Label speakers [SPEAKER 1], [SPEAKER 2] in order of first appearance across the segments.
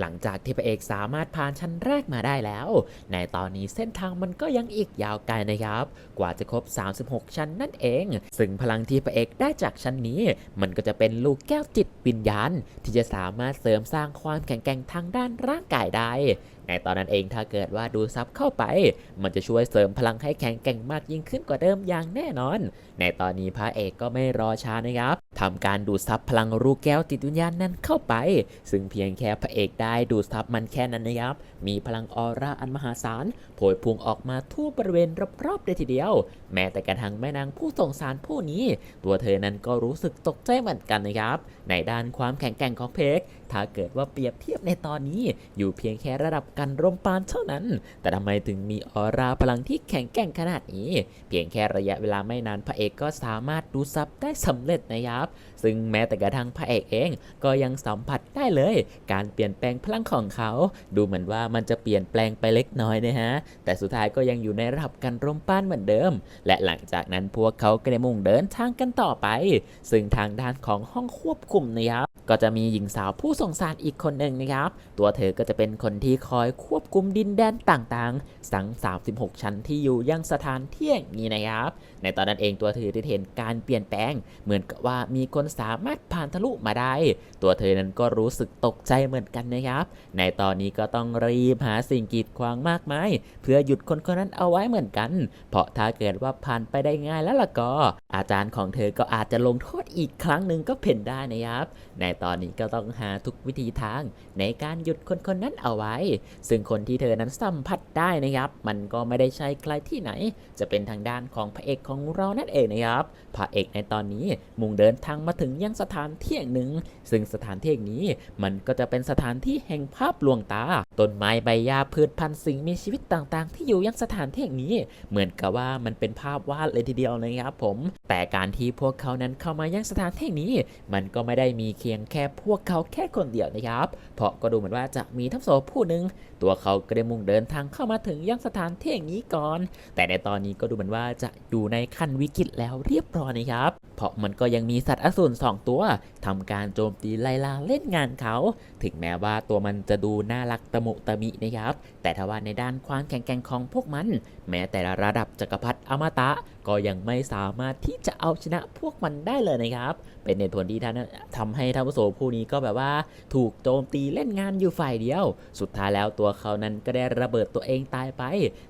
[SPEAKER 1] หลังจากที่พระเอกสามารถผ่านชั้นแรกมาได้แล้ว ในตอนนี้เส้นทางมันก็ยังอีกยาวไกลนะครับ กว่าจะครบ 36 ชั้นนั่นเอง ซึ่งพลังที่พระเอกได้จากชั้นนี้ มันก็จะเป็นลูกแก้วจิตวิญญาณ ที่จะสามารถเสริมสร้างความแข็งแกร่งทางด้านร่างกายได้ ในตอนนั้นเองถ้าเกิดว่าดูซับเข้าไป มันจะช่วยเสริมพลังให้แข็งแกร่งมากยิ่งขึ้นกว่าเดิมอย่างแน่นอน ในตอนนี้พระเอกก็ไม่รอช้านะครับทำการดูดซับพลังรูแก้วติดวิญญาณนั้นเข้าไป ซึ่งเพียงแค่พระเอกได้ดูดซับมันแค่นั้นนะครับ มีพลังออร่าอันมหาศาลโผยพุ่งออกมาทั่วบริเวณรอบๆเลยทีเดียว แม้แต่กระทั่งแม่นางผู้ส่งสารผู้นี้ ตัวเธอนั้นก็รู้สึกตกใจเหมือนกันนะครับ ในด้านความแข็งแกร่งของเพก ถ้าเกิดว่าเปรียบเทียบในตอนนี้ อยู่เพียงแค่ระดับกันรมปานเท่านั้น แต่ทำไมถึงมีออร่าพลังที่แข็งแกร่งขนาดนี้ เพียงแค่ระยะเวลาไม่นานพระเอกก็สามารถดูซับได้สำเร็จนะครับ ซึ่งแม้แต่กระทั่งพระเอกเอง ก็ยังสัมผัสได้เลย การเปลี่ยนแปลงพลังของเขา ดูเหมือนว่ามันจะเปลี่ยนแปลงไปเล็กน้อยนะฮะ แต่สุดท้ายก็ยังอยู่ในระดับกันร่มปานเหมือนเดิม และหลังจากนั้นพวกเขาก็ได้มุ่งเดินทางกันต่อไป ซึ่งทางด้านของห้องควบคุมนะครับก็จะมีหญิงสาวผู้สงสารอีกคนหนึ่งนะครับ ตัวเธอก็จะเป็นคนที่คอยควบคุมดินแดนต่างๆ สัง 36 ชั้นที่อยู่ยังสถานที่แห่งนี้นะครับ ในตอนนั้นเองตัวเธอได้เห็นการเปลี่ยนแปลง เหมือนกับว่ามีคนสามารถผ่านทะลุมาได้ ตัวเธอนั้นก็รู้สึกตกใจเหมือนกันนะครับ ในตอนนี้ก็ต้องรีบหาสิ่งกีดขวางมากมาย เพื่อหยุดคนคนนั้นเอาไว้เหมือนกัน เพราะถ้าเกิดว่าผ่านไปได้ง่ายแล้วล่ะก็ อาจารย์ของเธอก็อาจจะลงโทษอีกครั้งหนึ่งก็เป็นได้นะครับ ในตอนนี้ก็ต้องหาทุกวิธีทาง ในการหยุดคนคนนั้นเอาไว้ ซึ่งคนที่เธอนั้นสัมผัสได้นะครับ มันก็ไม่ได้ใช่ใครที่ไหน จะเป็นทางด้านของพระเอกของเรานั่นเองนะครับพระเอกในตอนนี้มุ่งเดินทางมาถึงยังสถานที่แห่งหนึ่ง ซึ่งสถานที่แห่งนี้มันก็จะเป็นสถานที่แห่งภาพลวงตาต้นไม้ใบหญ้าพืชพันธุ์สิ่งมีชีวิตต่างๆ ที่อยู่ยังสถานที่แห่งนี้ เหมือนกับว่ามันเป็นภาพวาดเลยทีเดียวนะครับผม แต่การที่พวกเขานั้นเข้ามายังสถานที่แห่งนี้ มันก็ไม่ได้มีเคียงแค่พวกเขาแค่คนเดียวนะครับ เพราะก็ดูเหมือนว่าจะมีทัพโสผู้หนึ่งตัวเขาก็ได้มุ่งเดินทางเข้ามาถึงยังสถานที่แห่างนี้ก่อน แต่ในตอนนี้ก็ดูเหมือนว่าจะอยู่ในขั้นวิกฤตแล้วเรียบร้อยนะครับ เพราะมันก็ยังมีสัตว์อสูรสองตัวทำการโจมตีไล่ล่าเล่นงานเขา ถึงแม้ว่าตัวมันจะดูน่ารักตะมุตะมินะครับ แต่ทว่าในด้านความแข็งแกร่งของพวกมัน แม้แต่ระดับจักรพรรดิอมตะ ก็ยังไม่สามารถที่จะเอาชนะพวกมันได้เลยนะครับ เป็นในผลที่ท่านทำให้ท่านผู้โสผู้นี้ก็แบบว่า ถูกโจมตีเล่นงานอยู่ฝ่ายเดียว สุดท้ายแล้วตัวเขานั้นก็ได้ระเบิดตัวเองตายไป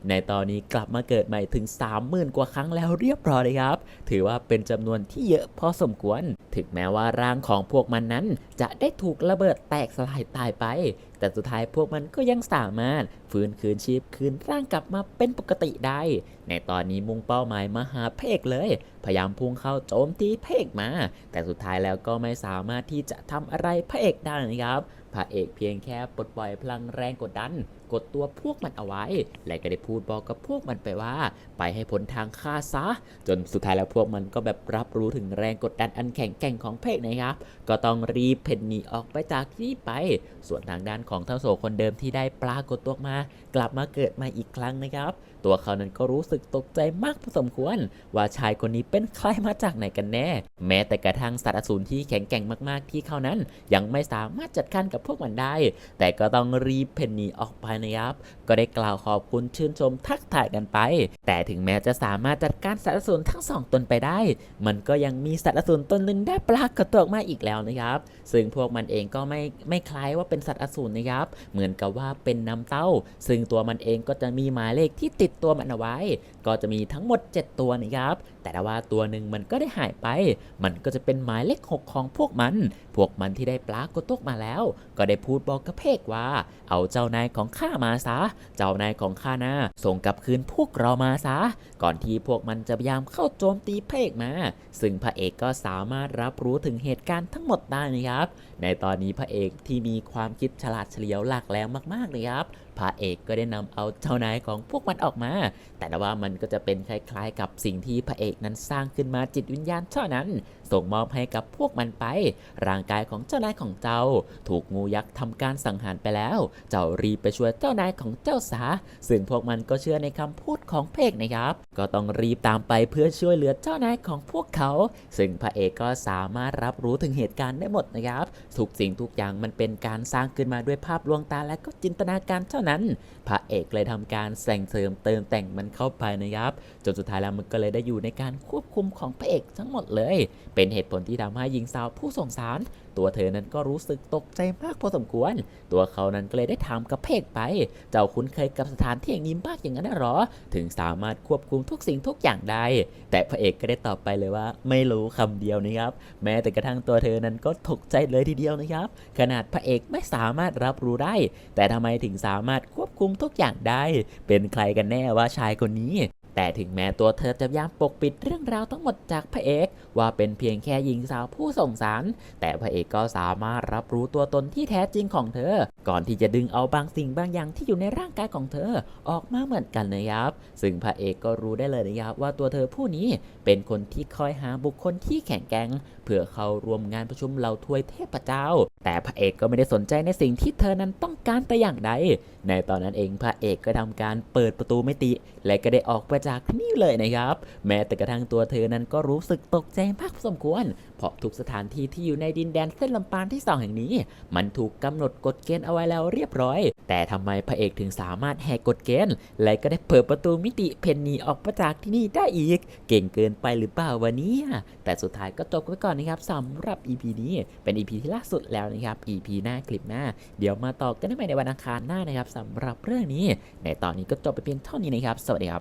[SPEAKER 1] ในตอนนี้กลับมาเกิดใหม่ถึง 30,000 กว่าครั้งแล้วเรียบร้อยเลยครับ ถือว่าเป็นจำนวนที่เยอะพอสมควร ถึงแม้ว่าร่างของพวกมันนั้น จะได้ถูกระเบิดแตกสลายตายไป แต่สุดท้ายพวกมันก็ยังสามารถฟื้นคืนชีพคืนร่างกลับมาเป็นปกติได้ ในตอนนี้มุ่งเป้าหมายมาหาเพกเลย พยายามพุ่งเข้าโจมตีเพกมา แต่สุดท้ายแล้วก็ไม่สามารถที่จะทำอะไรเพกได้นะครับ พระเอกเพียงแค่ปลดปล่อยพลังแรงกดดัน กดตัวพวกมันเอาไว้ และก็ได้พูดบอกกับพวกมันไปว่า ไปให้พ้นทางฆ่าซะ จนสุดท้ายแล้วพวกมันก็แบบรับรู้ถึงแรงกดดันอันแข็งแกร่งของเพกนะครับ ก็ต้องรีบเพ่นหนีออกไปจากที่นี่ไป ส่วนทางด้านของเท่าโสคนเดิมที่ได้ปรากฏตัวมา กลับมาเกิดมาอีกครั้งนะครับ ตัวเขานั้นก็รู้สึกตกใจมากพอสมควร ว่าชายคนนี้เป็นใครมาจากไหนกันแน่ แม้แต่กระทั่งสัตว์อสูรที่แข็งแกร่งมากๆที่เขานั้น ยังไม่สามารถจัดการกับพวกมันได้ แต่ก็ต้องรีบเพ่นนีออกไปนะครับ ก็ได้กล่าวขอบคุณชื่นชมทักทายกันไป แต่ถึงแม้จะสามารถจัดการสัตว์อสูรทั้งสองตนไปได้ มันก็ยังมีสัตว์อสูรตนหนึ่งได้ปรากฏตัวออกมาอีกแล้วนะครับ ซึ่งพวกมันเองก็ไม่ไม่คล้ายว่าเป็นสัตว์อสูรนะครับ เหมือนกับว่าเป็นน้ำเต้า ซึ่งตัวมันเองก็จะมีหมายเลขที่ติดตัวมันเอาไว้ ก็จะมีทั้งหมด 7 ตัวนะครับ แต่ว่าตัวหนึ่งมันก็ได้หายไป มันก็จะเป็นหมายเลข 6 ของพวกมัน พวกมันที่ได้ปรากฏตัวมาแล้วก็ได้พูดบอกกับเพกว่า เอาเจ้านายของข้ามาซะ เจ้านายของข้านะส่งกลับคืนพวกเรามาซะ ก่อนที่พวกมันจะพยายามเข้าโจมตีเพกมา ซึ่งพระเอกก็สามารถรับรู้ถึงเหตุการณ์ทั้งหมดได้นะครับ ในตอนนี้พระเอกที่มีความคิดฉลาดเฉลียวหลากแหลมมากๆนะครับ พระเอกก็ได้นำเอาเจ้านายของพวกมันออกมา แต่ว่ามันก็จะเป็นคล้ายๆ กับสิ่งที่พระเอกนั้นสร้างขึ้นมาจิตวิญญาณเท่านั้น ส่งมอบให้กับพวกมันไป ร่างกายของเจ้านายของเจ้า ถูกงูยักษ์ทำการสังหารไปแล้ว เจ้ารีบไปช่วยเจ้านายของเจ้าซะซึ่งพวกมันก็เชื่อในคำพูดของเอกนะครับ ก็ต้องรีบตามไปเพื่อช่วยเหลือเจ้านายของพวกเขา ซึ่งพระเอกก็สามารถรับรู้ถึงเหตุการณ์ได้หมดนะครับ ทุกสิ่งทุกอย่างมันเป็นการสร้างขึ้นมาด้วยภาพลวงตาและก็จินตนาการเท่านั้น พระเอกเลยทำการแสงเสริมเติมแต่งมันเข้าไปนะครับ จนสุดท้ายแล้วมันก็เลยได้อยู่ในการควบคุมของพระเอกทั้งหมดเลย เป็นเหตุผลที่ทำให้หญิงสาวผู้สงสาร ตัวเธอนั้นก็รู้สึกตกใจมากพอสมควร ตัวเขานั้นก็เลยได้ถามกับพระเอกไป เจ้าคุ้นเคยกับสถานที่อย่างนี้มากอย่างนั้นหรอ ถึงสามารถควบคุมทุกสิ่งทุกอย่างได้ แต่พระเอกก็ได้ตอบไปเลยว่า ไม่รู้คำเดียวนะครับ แม้แต่กระทั่งตัวเธอนั้นก็ตกใจเลยทีเดียวนะครับ ขนาดพระเอกไม่สามารถรับรู้ได้ แต่ทำไมถึงสามารถควบคุมทุกอย่างได้ เป็นใครกันแน่ว่าชายคนนี้ แต่ถึงแม้ตัวเธอจะพยายามปกปิดเรื่องราวทั้งหมดจากพระเอก ว่าเป็นเพียงแค่หญิงสาวผู้ส่งสาร แต่พระเอกก็สามารถรับรู้ตัวตนที่แท้จริงของเธอ ก่อนที่จะดึงเอาบางสิ่งบางอย่างที่อยู่ในร่างกายของเธอออกมาเหมือนกันนะครับ ซึ่งพระเอกก็รู้ได้เลยนะครับว่าตัวเธอผู้นี้เป็นคนที่คอยหาบุคคลที่แข็งแกร่งเพื่อเข้าร่วมงานประชุมเหล่าทวยเทพเจ้า แต่พระเอกก็ไม่ได้สนใจในสิ่งที่เธอนั้นต้องการแต่อย่างใด ในตอนนั้นเองพระเอกก็ทำการเปิดประตูไมิติและก็ได้ออกไปจากที่นี่เลยนะครับ แม้แต่กระทั่งตัวเธอนั้นก็รู้สึกตกใจมากพอสมควร เพราะทุกสถานที่ที่อยู่ในดินแดนเส้นลำปานที่สองแห่งนี้ มันถูกกำหนดกฎเกณฑ์เอาไว้แล้วเรียบร้อย แต่ทำไมพระเอกถึงสามารถแหกกฎเกณฑ์ และก็ได้เปิดประตูมิติเพนนีออกมาจากที่นี่ได้อีก เก่งเกินไปหรือเปล่าวะเนี่ยแต่สุดท้ายก็จบไปก่อนนะครับสำหรับ EP นี้เป็น EP ที่ล่าสุดแล้วนะครับ EP หน้าคลิปหน้า เดี๋ยวมาต่อกันได้ใหม่ในวันอังคารหน้านะครับสำหรับเรื่องนี้ ในตอนนี้ก็จบไปเพียงเท่านี้นะครับ สวัสดีครับ